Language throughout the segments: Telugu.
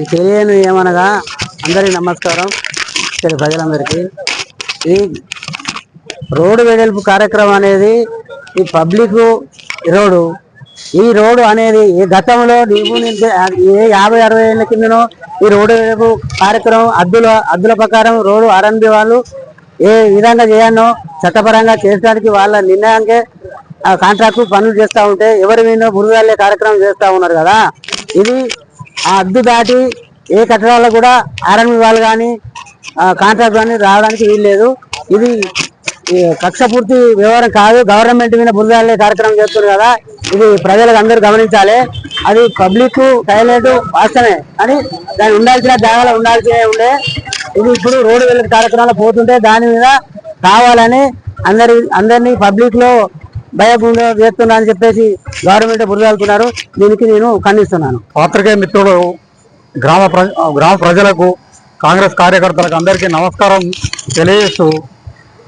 ఈ తెలియని ఏమనగా అందరికీ నమస్కారం. తెలుగు ప్రజలందరికీ. ఈ రోడ్డు వెడల్పు కార్యక్రమం అనేది ఈ పబ్లిక్ రోడ్డు ఈ రోడ్డు అనేది ఈ గతంలో నీవు ఏ యాభై అరవై ఏళ్ళ కిందనో ఈ రోడ్డు వెడల్పు కార్యక్రమం అద్దుల అద్దుల ప్రకారం రోడ్డు ఆర్ఎన్బి వాళ్ళు ఏ విధంగా చేయాలో చట్టపరంగా చేసడానికి వాళ్ళ నిర్ణయానికే ఆ కాంట్రాక్ట్ పనులు చేస్తూ ఉంటే ఎవరి మీద బురదల్లే కార్యక్రమం చేస్తూ ఉన్నారు కదా. ఇది ఆ అద్దు దాటి ఏ కట్టడాల్లో కూడా ఆర్ఎన్బి వాళ్ళు కానీ కాంట్రాక్ట్ కానీ రావడానికి వీలు లేదు ఇది కక్ష పూర్తి వ్యవహారం కాదు. గవర్నమెంట్ మీద బురదాలే కార్యక్రమం చేస్తున్నారు కదా. ఇది ప్రజలకు అందరూ గమనించాలి. అది పబ్లిక్ టాయిలెట్ వాస్తవమే. అని దాన్ని ఉండాల్సిన జాగాలో ఉండాల్సిన ఉండే. ఇది ఇప్పుడు రోడ్డు వెళ్ళే కార్యక్రమాలు పోతుంటే దాని మీద కావాలని అందరి అందరినీ పబ్లిక్లో లో వేస్తున్నా అని చెప్పేసి గవర్నమెంట్ బురదాలుతున్నారు దీనికి నేను ఖండిస్తున్నాను. పాత్రికేయ మిత్రులు గ్రామ గ్రామ ప్రజలకు కాంగ్రెస్ కార్యకర్తలకు అందరికీ నమస్కారం తెలియజేస్తూ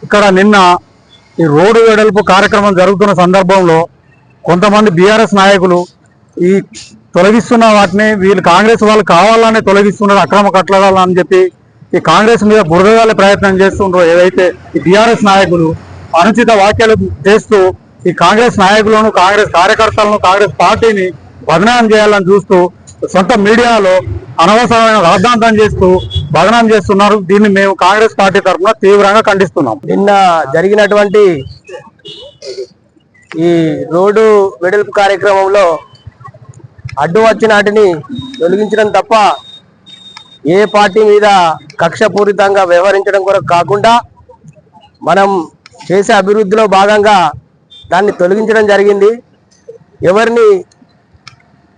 ఇక్కడ నిన్న ఈ రోడ్డు వెడల్పు కార్యక్రమం జరుగుతున్న సందర్భంలో కొంతమంది బీఆర్ఎస్ నాయకులు ఈ తొలగిస్తున్న వాటిని వీళ్ళు కాంగ్రెస్ వాళ్ళు కావాలనే తొలగిస్తున్నారు అక్రమ కట్టడాలు అని చెప్పి ఈ కాంగ్రెస్ మీద బురదగాలే ప్రయత్నం చేస్తుండ్రో. ఏదైతే ఈ బీఆర్ఎస్ నాయకులు అనుచిత వ్యాఖ్యలు చేస్తూ ఈ కాంగ్రెస్ నాయకులను కాంగ్రెస్ కార్యకర్తలను కాంగ్రెస్ పార్టీని బదనాం చేయాలని చూస్తూ సొంత మీడియాలో అనవసరమైన రాద్ధాంతం చేస్తూ బదనాం చేస్తున్నారు. దీన్ని మేము కాంగ్రెస్ పార్టీ తరఫున తీవ్రంగా ఖండిస్తున్నాం. నిన్న జరిగినటువంటి ఈ రోడ్డు వెడల్పు కార్యక్రమంలో అడ్డు వచ్చినాటిని తొలగించడం తప్ప ఏ పార్టీ మీద కక్షపూరితంగా వ్యవహరించడం కొరకు కాకుండా మనం చేసే అభివృద్ధిలో భాగంగా దాన్ని తొలగించడం జరిగింది. ఎవరిని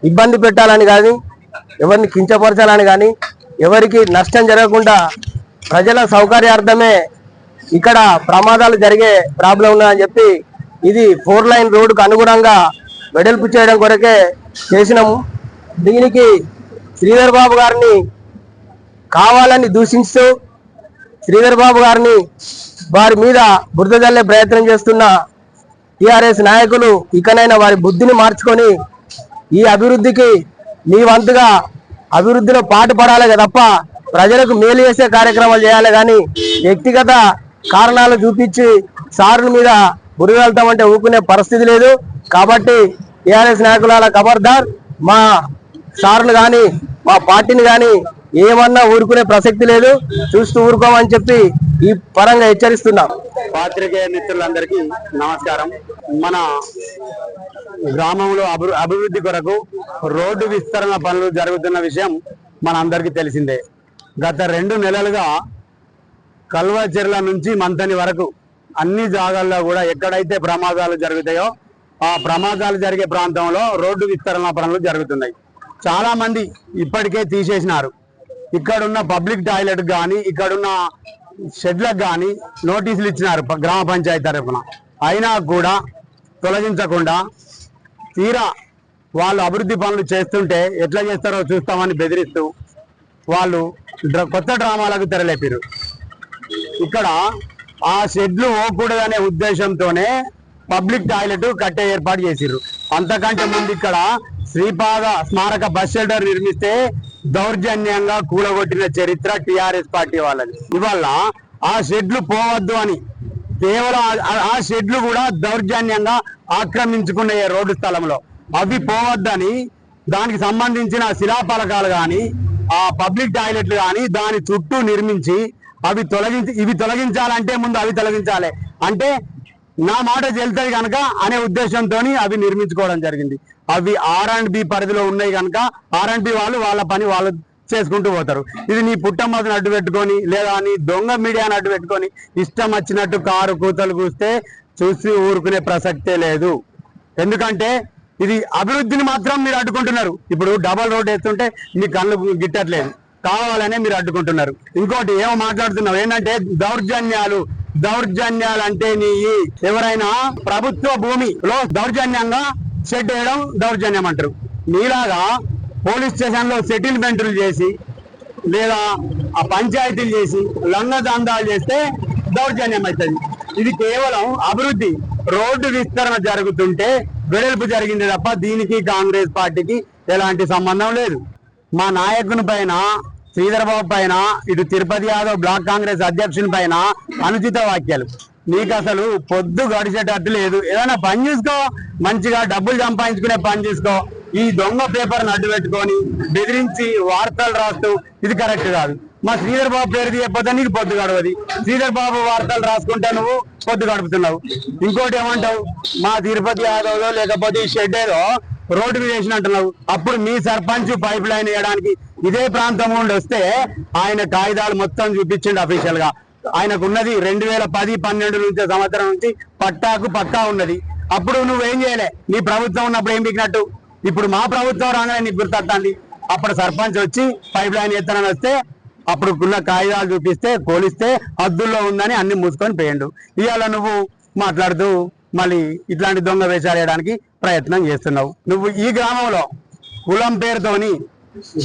ఇబ్బంది పెట్టాలని కానీ ఎవరిని కించపరచాలని కానీ ఎవరికి నష్టం జరగకుండా ప్రజల సౌకర్యార్థమే ఇక్కడ ప్రమాదాలు జరిగే ప్రాబ్లం ఉన్నదని చెప్పి ఇది ఫోర్ లైన్ రోడ్డుకు అనుగుణంగా వెడల్పు చేయడం కొరకే చేసినాము. దీనికి శ్రీధర్ బాబు గారిని కావాలని దూషిస్తూ శ్రీధర్ బాబు గారిని వారి మీద బురద జల్లే ప్రయత్నం చేస్తున్న టిఆర్ఎస్ నాయకులు ఇకనైనా వారి బుద్ధిని మార్చుకొని ఈ అభివృద్ధికి మీ వంతుగా అభివృద్ధిలో పాటుపడాలే తప్ప ప్రజలకు మేలు చేసే కార్యక్రమాలు చేయాలి కానీ వ్యక్తిగత కారణాలు చూపించి సారుల మీద బురివెళ్తామంటే ఊపుకునే పరిస్థితి లేదు. కాబట్టి టిఆర్ఎస్ నాయకుల ఖబర్దార్ మా సార్లు కానీ మా పార్టీని కానీ ఏమన్నా ఊరుకునే ప్రసక్తి లేదు చూస్తూ ఊరుకోమని చెప్పి ఈ పరంగా హెచ్చరిస్తున్నాం. పాత్రికేయ మిత్రులందరికీ నమస్కారం. మన గ్రామంలో అభి అభివృద్ధి కొరకు రోడ్డు విస్తరణ పనులు జరుగుతున్న విషయం మన అందరికీ తెలిసిందే. గత రెండు నెలలుగా కల్వచెర్ల నుంచి మంతని వరకు అన్ని జాగాల్లో కూడా ఎక్కడైతే ప్రమాదాలు జరుగుతాయో ఆ ప్రమాదాలు జరిగే ప్రాంతంలో రోడ్డు విస్తరణ పనులు జరుగుతున్నాయి. చాలామంది ఇప్పటికే తీసేసినారు. ఇక్కడున్న పబ్లిక్ టాయిలెట్ కానీ ఇక్కడున్న షెడ్లకు కానీ నోటీసులు ఇచ్చినారు గ్రామ పంచాయతీ తరఫున. అయినా కూడా తొలగించకుండా తీరా వాళ్ళు అభివృద్ధి పనులు చేస్తుంటే ఎట్లా చేస్తారో చూస్తామని బెదిరిస్తూ వాళ్ళు కొత్త డ్రామాలకు తెరలేపారు ఇక్కడ ఆ షెడ్లు పోకూడదనే ఉద్దేశంతోనే పబ్లిక్ టాయిలెట్ కట్టే ఏర్పాటు చేసిర్రు. అంతకంటే ముందు ఇక్కడ శ్రీపాద స్మారక బస్ షెల్టర్ నిర్మిస్తే దౌర్జన్యంగా కూలగొట్టిన చరిత్ర టిఆర్ఎస్ పార్టీ వాళ్ళది. ఇవాళ ఆ షెడ్లు పోవద్దు అని కేవలం ఆ- షెడ్లు కూడా దౌర్జన్యంగా ఆక్రమించుకున్నాయి రోడ్డు స్థలంలో. అవి పోవద్దని దానికి సంబంధించిన శిలాఫలకాలు కానీ ఆ పబ్లిక్ టాయిలెట్లు కానీ దాని చుట్టూ నిర్మించి అవి తొలగించి ఇవి తొలగించాలంటే ముందు అవి తొలగించాలి. అంటే నా మాట చెల్తుంది కనుక అనే ఉద్దేశంతో అవి నిర్మించుకోవడం జరిగింది. అవి ఆర్ అండ్ బి పరిధిలో ఉన్నాయి కనుక ఆర్ అండ్ బి వాళ్ళు వాళ్ళ పని వాళ్ళు చేసుకుంటూ పోతారు. ఇది నీ పుట్టమ్మని అడ్డు పెట్టుకొని లేదా నీ దొంగ మీడియాని అడ్డు పెట్టుకొని ఇష్టం వచ్చినట్టు కారు కూతలు కూస్తే చూసి ఊరుకునే ప్రసక్తే లేదు. ఎందుకంటే ఇది అభివృద్ధిని మాత్రం మీరు అడ్డుకుంటున్నారు. ఇప్పుడు డబల్ రోడ్ వేస్తుంటే మీ కళ్ళు గిట్టట్లేదు. కావాలనే మీరు అడ్డుకుంటున్నారు. ఇంకోటి ఏమో మాట్లాడుతున్నావు? ఏంటంటే దౌర్జన్యాలు దౌర్జన్యాలు అంటే నీ ఎవరైనా ప్రభుత్వ భూమిలో దౌర్జన్యంగా షెడ్ వేయడం దౌర్జన్యం అంటారు మీలాగా పోలీస్ స్టేషన్లో సెటిల్మెంట్లు చేసి లేదా ఆ పంచాయతీలు చేసి లంగ దందాలు చేస్తే దౌర్జన్యం అవుతుంది ఇది కేవలం అభివృద్ధి. రోడ్డు విస్తరణ జరుగుతుంటే వెడల్పు జరిగింది తప్ప దీనికి కాంగ్రెస్ పార్టీకి ఎలాంటి సంబంధం లేదు. మా నాయకుని పైన శ్రీధర్ బాబు పైన ఇటు తిరుపతి యాదవ్ బ్లాక్ కాంగ్రెస్ అధ్యక్షుని పైన అనుచిత వాక్యాలు నీకు అసలు పొద్దు గడిచేటట్టు లేదు. ఏదైనా పని చూసుకో మంచిగా డబ్బులు సంపాదించుకునే పని చూసుకో. ఈ దొంగ పేపర్ అడ్డు పెట్టుకొని బెదిరించి వార్తలు రాస్తూ ఇది కరెక్ట్ కాదు. మా శ్రీధర్ బాబు పేరు తీయకపోతే నీకు పొద్దు గడవది. శ్రీధర్ బాబు వార్తలు రాసుకుంటే నువ్వు పొద్దు గడుపుతున్నావు. ఇంకోటి ఏమంటావు? మా తిరుపతి యాదవ్ లేకపోతే ఈ షెడ్ ఏదో రోడ్డు మీద వేసినట్టున్నావు. అప్పుడు మీ సర్పంచ్ పైప్ లైన్ వేయడానికి ఇదే ప్రాంతం నుండి వస్తే ఆయన కాగితాలు మొత్తం చూపించండి అఫీషియల్గా. ఆయనకు ఉన్నది రెండు వేల పది పన్నెండు నుంచి సంవత్సరం నుంచి పట్టాకు పక్కా ఉన్నది. అప్పుడు నువ్వేం చేయలే? నీ ప్రభుత్వం ఉన్నప్పుడు ఏం పీకినట్టు? ఇప్పుడు మా ప్రభుత్వం రాగానే నీకు గుర్తొస్తుంది అప్పుడు సర్పంచ్ వచ్చి పైప్ లైన్ ఎత్తనని వస్తే అప్పుడు ఉన్న కాగితాలు చూపిస్తే పోలిస్తే హద్దుల్లో ఉందని అన్ని మూసుకొని పోయిండు. ఇవాళ నువ్వు మాట్లాడుతూ మళ్ళీ ఇట్లాంటి దొంగ వేషాలు వేయడానికి ప్రయత్నం చేస్తున్నావు. నువ్వు ఈ గ్రామంలో కులం పేరుతోని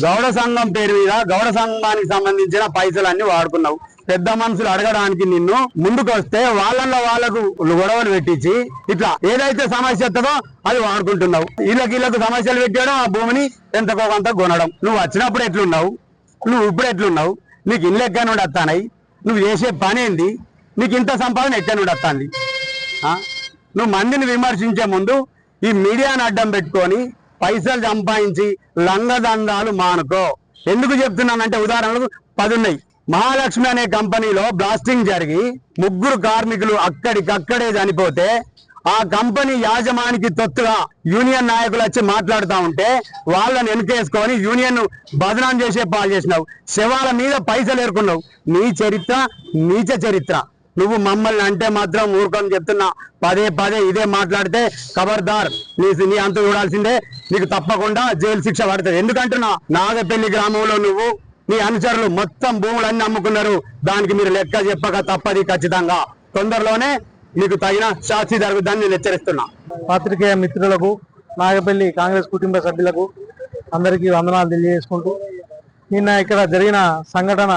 గౌడ సంఘం పేరు మీద గౌడ సంఘానికి సంబంధించిన పైసలన్నీ వాడుకున్నావు. పెద్ద మనుషులు అడగడానికి నిన్ను ముందుకు వస్తే వాళ్ళల్లో వాళ్ళకు గొడవలు పెట్టించి ఇట్లా ఏదైతే సమస్య వస్తుందో అది వాడుకుంటున్నావు. వీళ్ళకి వీళ్ళకు సమస్యలు పెట్టాడో ఆ భూమిని ఎంతకో కొంత కొనడం. నువ్వు వచ్చినప్పుడు ఎట్లున్నావు? నువ్వు ఇప్పుడు ఎట్లున్నావు? నీకు ఇల్లు ఎక్కడ నుండి వస్తానాయి నువ్వు చేసే పని ఏంది? నీకు ఇంత సంపాదన ఎక్కడ నుండి వస్తుంది? నువ్వు మందిని విమర్శించే ముందు ఈ మీడియాను అడ్డం పెట్టుకొని పైసలు సంపాదించి లంగదందాలు మానుకో. ఎందుకు చెప్తున్నానంటే ఉదాహరణకు పది ఉన్నాయి మహాలక్ష్మి అనే కంపెనీలో బ్లాస్టింగ్ జరిగి ముగ్గురు కార్మికులు అక్కడికక్కడే చనిపోతే ఆ కంపెనీ యాజమానికి తొత్తుగా యూనియన్ నాయకులు వచ్చి మాట్లాడుతూ ఉంటే వాళ్ళని వెనుకేసుకొని యూనియన్ బదనాం చేసే పాలు చేసినావు. శవాల మీద పైసలు ఏరుకున్నావు. నీ చరిత్ర నీచ చరిత్ర. నువ్వు మమ్మల్ని అంటే మాత్రం ఊరుకొని చెప్తున్నా. పదే పదే ఇదే మాట్లాడితే ఖబర్దార్ నీ నీ అంత చూడాల్సిందే. నీకు తప్పకుండా జైలు శిక్ష పడుతుంది. ఎందుకంటున్నా? నాగపల్లి గ్రామంలో నువ్వు మీ అనుచరులు మొత్తం భూములన్నీ అమ్ముకున్నారు. దానికి మీరు లెక్క చెప్పక తప్పది ఖచ్చితంగా. తొందరలోనే మీకు తగిన శాస్తి జరుగుతుందని నేను హెచ్చరిస్తున్నా. పాత్రికేయ మిత్రులకు నాగపల్లి కాంగ్రెస్ కుటుంబ సభ్యులకు అందరికీ వందనాలు తెలియజేసుకుంటూ నిన్న ఇక్కడ జరిగిన సంఘటన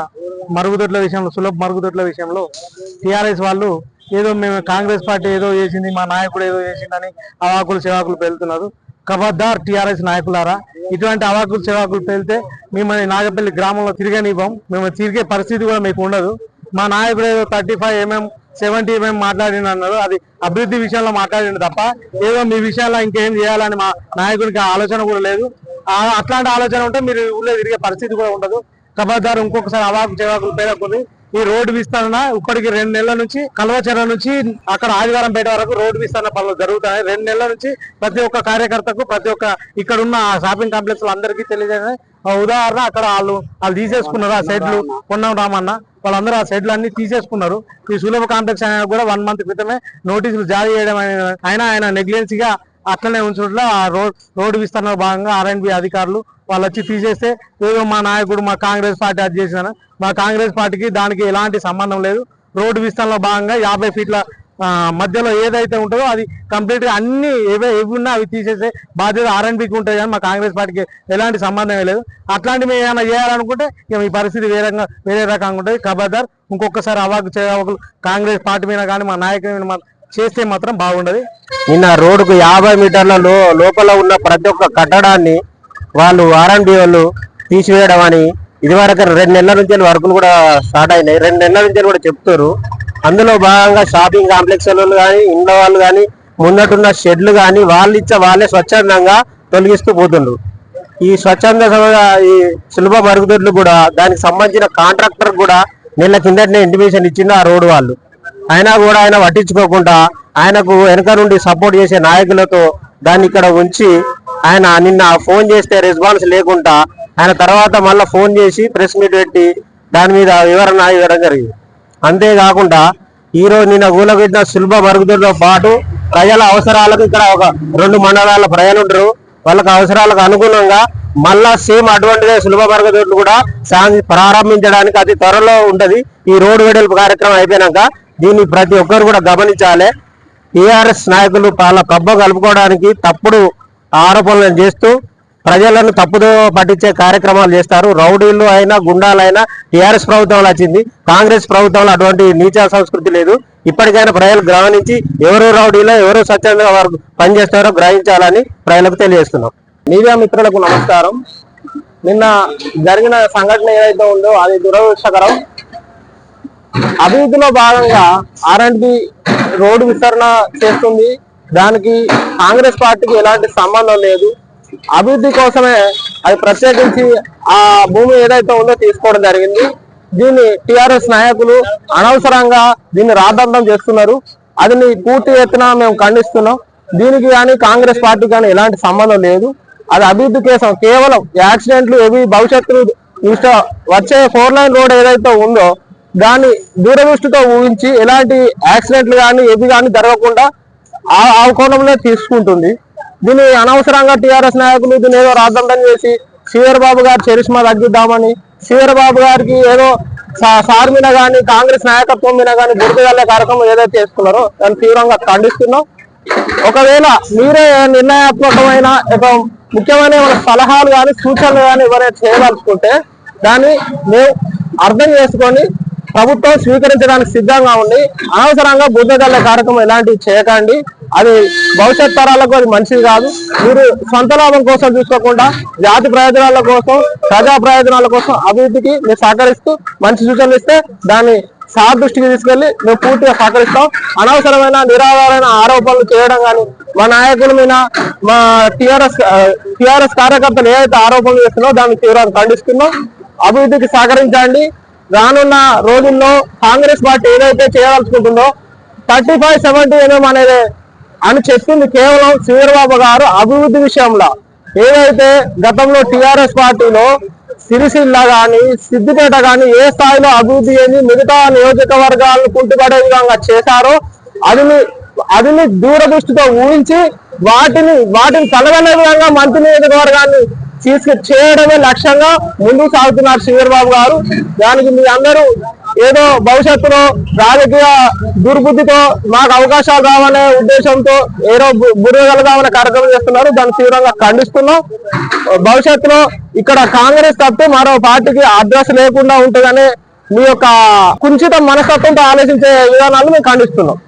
మరుగుదొడ్ల విషయంలో సులభ మరుగుదొడ్ల విషయంలో టిఆర్ఎస్ వాళ్ళు ఏదో మేము కాంగ్రెస్ పార్టీ ఏదో చేసింది మా నాయకుడు ఏదో చేసిందని అవాకులు సేవాకులు పెళ్తున్నారు ఖబర్దార్ టిఆర్ఎస్ నాయకులారా ఇటువంటి అవాకులు సేవాకులు పేలితే మిమ్మల్ని నాగపల్లి గ్రామంలో తిరగనివ్వం. మేము తిరిగే పరిస్థితి కూడా మీకు ఉండదు. మా నాయకుడు ఏదో thirty five MM seventy MM మాట్లాడిన అన్నారు అది అభివృద్ధి విషయంలో మాట్లాడిండు తప్ప ఏదో మీ విషయాల్లో ఇంకేం చేయాలని మా నాయకుడికి ఆ ఆలోచన కూడా లేదు. అట్లాంటి ఆలోచన ఉంటే మీరు ఊళ్ళో తిరిగే పరిస్థితి కూడా ఉండదు. ఖబర్దారు ఇంకొకసారి అవాకు చెవాకులు పేరకుంది ఈ రోడ్డు విస్తరణ ఇప్పటికి రెండు నెలల నుంచి కల్వచెర నుంచి అక్కడ ఆదివారం పేట వరకు రోడ్డు విస్తరణ పనులు జరుగుతాయి. రెండు నెలల నుంచి ప్రతి ఒక్క కార్యకర్తకు ప్రతి ఒక్క ఇక్కడ ఉన్న షాపింగ్ కాంప్లెక్స్ అందరికీ తెలియజేయాలి ఉదాహరణ అక్కడ వాళ్ళు వాళ్ళు తీసేసుకున్నారు ఆ సైడ్లు పొన్నం రామన్న వాళ్ళందరూ ఆ సైడ్లు అన్ని తీసేసుకున్నారు. ఈ సులభ కాంప్లెక్స్ ఆయన కూడా వన్ మంత్ క్రితమే నోటీసులు జారీ చేయడం అయిన- అయినా ఆయన నెగ్లిజెన్సీగా అట్లనే ఉంచడంలో ఆ రోడ్ రోడ్డు విస్తరణ భాగంగా ఆర్ఎన్బి అధికారులు వాళ్ళు వచ్చి తీసేస్తే ఏదో మా నాయకుడు మా కాంగ్రెస్ పార్టీ అది చేసిన మా కాంగ్రెస్ పార్టీకి దానికి ఎలాంటి సంబంధం లేదు. రోడ్డు విస్తరణలో భాగంగా యాభై ఫీట్ల మధ్యలో ఏదైతే ఉంటుందో అది కంప్లీట్గా అన్ని ఏవే ఏవి ఉన్నా అవి తీసేసే బాధ్యత ఆర్ఎన్బికి ఉంటుంది కానీ మా కాంగ్రెస్ పార్టీకి ఎలాంటి సంబంధమే లేదు. అట్లాంటివి ఏమైనా చేయాలనుకుంటే ఇక మీ పరిస్థితి వేరే రకంగా వేరే రకంగా ఉంటుంది. ఖబర్దార్ ఇంకొకసారి అవాకు చేయవాకులు కాంగ్రెస్ పార్టీ మీద కానీ మా నాయకుడి మీద మా- చేస్తే మాత్రం బాగుండదు. నిన్న రోడ్డుకు యాభై మీటర్ల లోపల ఉన్న ప్రతి ఒక్క కట్టడాన్ని వాళ్ళు ఆర్ఎండి వాళ్ళు తీసివేయడం అని ఇదివరకు రెండు నెలల నుంచి వర్కులు కూడా స్టార్ట్ అయినాయి. రెండు నెలల నుంచి కూడా చెప్తారు అందులో భాగంగా షాపింగ్ కాంప్లెక్స్ వాళ్ళు కానీ ఇండ్ల వాళ్ళు కానీ ముందటున్న షెడ్లు కానీ వాళ్ళు ఇచ్చే వాళ్ళే స్వచ్ఛందంగా తొలగిస్తూ పోతుండ్రు. ఈ స్వచ్ఛంద ఈ సులభ మరుగుదొడ్లు కూడా దానికి సంబంధించిన కాంట్రాక్టర్ కూడా నెల కిందటనే ఇంటిమేషన్ ఇచ్చిండు ఆ రోడ్డు వాళ్ళు. అయినా కూడా ఆయన పట్టించుకోకుండా ఆయనకు వెనక నుండి సపోర్ట్ చేసే నాయకులతో దాన్ని ఇక్కడ ఉంచి ఆయన నిన్న ఫోన్ చేస్తే రెస్పాన్స్ లేకుండా ఆయన తర్వాత మళ్ళీ ఫోన్ చేసి ప్రెస్ మీట్ పెట్టి దాని మీద వివరణ ఇవ్వడం జరిగింది. అంతేకాకుండా ఈ రోజు నిన్న కూలబెట్టిన సులభ మరుగుదొడ్లతో పాటు ప్రజల అవసరాలకు ఇక్కడ ఒక రెండు మండలాల ప్రజలు ఉంటారు. వాళ్ళకి అవసరాలకు అనుగుణంగా మళ్ళా సేమ్ అటువంటిదే సులభ మరుగుదొడ్లు కూడా ప్రారంభించడానికి అతి త్వరలో ఉంటది. ఈ రోడ్డు వెడల్పు కార్యక్రమం అయిపోయినాక దీన్ని ప్రతి ఒక్కరు కూడా గమనించాలి. టీఆర్ఎస్ నాయకులు వాళ్ళ కబ్బ కలుపుకోవడానికి తప్పుడు ఆరోపణలు చేస్తూ ప్రజలను తప్పుదో పట్టించే కార్యక్రమాలు చేస్తారు. రౌడీలు అయినా గుండాలైనా టీఆర్ఎస్ ప్రభుత్వంలో వచ్చింది. కాంగ్రెస్ ప్రభుత్వంలో అటువంటి నీచ సంస్కృతి లేదు. ఇప్పటికైనా ప్రజలు గమనించి ఎవరు రౌడీలో ఎవరు స్వచ్ఛందంగా వారు పనిచేస్తారో గ్రహించాలని ప్రజలకు తెలియజేస్తున్నాం. మీడియా మిత్రులకు నమస్కారం. నిన్న జరిగిన సంఘటన ఏదైతే ఉందో అది దురదృష్టకరం. అభివృద్ధిలో భాగంగా ఆర్ అండ్ బి రోడ్డు విస్తరణ చేస్తుంది. దానికి కాంగ్రెస్ పార్టీకి ఎలాంటి సంబంధం లేదు. అభివృద్ధి కోసమే అది ప్రత్యేకించి ఆ భూమి ఏదైతే ఉందో తీసుకోవడం జరిగింది. దీన్ని టిఆర్ఎస్ నాయకులు అనవసరంగా దీన్ని రాద్ధాంతం చేస్తున్నారు. అది పూర్తి ఎత్తున మేము ఖండిస్తున్నాం. దీనికి కానీ కాంగ్రెస్ పార్టీ కానీ ఎలాంటి సంబంధం లేదు. అది అభివృద్ధి కోసం కేవలం యాక్సిడెంట్లు ఏవి భవిష్యత్తు వచ్చే ఫోర్ లైన్ రోడ్ ఏదైతే ఉందో దాన్ని దూరదృష్టితో ఊహించి ఎలాంటి యాక్సిడెంట్లు కానీ ఏవి కానీ జరగకుండా ఆ కోణంలో తీసుకుంటుంది. దీన్ని అనవసరంగా టీఆర్ఎస్ నాయకులు దీన్ని ఏదో రాద్దంతం చేసి శ్రీధర్ బాబు గారు చరిష్మా తగ్గిద్దామని శ్రీధర్ బాబు గారికి ఏదో సార్ మీద కానీ కాంగ్రెస్ నాయకత్వం మీద కానీ గుర్తుగల్లే కార్యక్రమం ఏదైతే చేసుకున్నారో దాన్ని తీవ్రంగా ఖండిస్తున్నాం. ఒకవేళ మీరే నిర్ణయాత్మకమైన ఒక ముఖ్యమైన సలహాలు కానీ సూచనలు కానీ ఎవరైనా చేయదలుచుకుంటే దాన్ని మేము అర్థం చేసుకొని ప్రభుత్వం స్వీకరించడానికి సిద్ధంగా ఉంది అనవసరంగా బుద్ధగల్ల కార్యక్రమం ఎలాంటివి చేయకండి. అది భవిష్యత్ తరాలకు అది మంచిది కాదు. మీరు సొంత లాభం కోసం చూసుకోకుండా జాతి ప్రయోజనాల కోసం ప్రజా ప్రయోజనాల కోసం అభివృద్ధికి మీరు సహకరిస్తూ మంచి సూచనలు ఇస్తే దాన్ని సార్ దృష్టికి తీసుకెళ్ళి మేము పూర్తిగా సహకరిస్తాం. అనవసరమైన నిరాధారమైన ఆరోపణలు చేయడం కానీ మా నాయకుల మీద మా టిఆర్ఎస్ టిఆర్ఎస్ కార్యకర్తలు ఏదైతే ఆరోపణలు చేస్తున్నారో దాన్ని తీవ్రంగా ఖండిస్తున్నాం. అభివృద్ధికి సహకరించండి. రానున్న రోజుల్లో కాంగ్రెస్ పార్టీ ఏదైతే చేయదలుచుకుంటుందో థర్టీ ఫైవ్ సెవెంటీ ఎంఎం అనేది అని చెప్పింది కేవలం చంద్రబాబు గారు అభివృద్ధి విషయంలో. ఏదైతే గతంలో టిఆర్ఎస్ పార్టీలో సిరిసిల్ల కానీ సిద్దిపేట కానీ ఏ స్థాయిలో అభివృద్ధి అయింది మిగతా నియోజకవర్గాలను కుంటుపడే విధంగా చేశారో అదిని అదిని దూరదృష్టితో ఊహించి వాటిని వాటిని కలగలే విధంగా మంత్రి నియోజకవర్గాన్ని తీసుకు చేయడమే లక్ష్యంగా ముందుకు సాగుతున్నారు చంద్రబాబు గారు. దానికి మీ అందరూ ఏదో భవిష్యత్తులో రాజకీయ దుర్బుద్ధితో మాకు అవకాశాలు రావనే ఉద్దేశంతో ఏదో బుర్రగలగామనే కార్యక్రమం చేస్తున్నారు. దాన్ని తీవ్రంగా ఖండిస్తున్నాం. భవిష్యత్తులో ఇక్కడ కాంగ్రెస్ తప్ప మరో పార్టీకి అడ్రస్ లేకుండా ఉంటుందని మీ యొక్క కుంచిత మనస్తత్వంతో ఆలోచించే విధానాలు మేము ఖండిస్తున్నాం.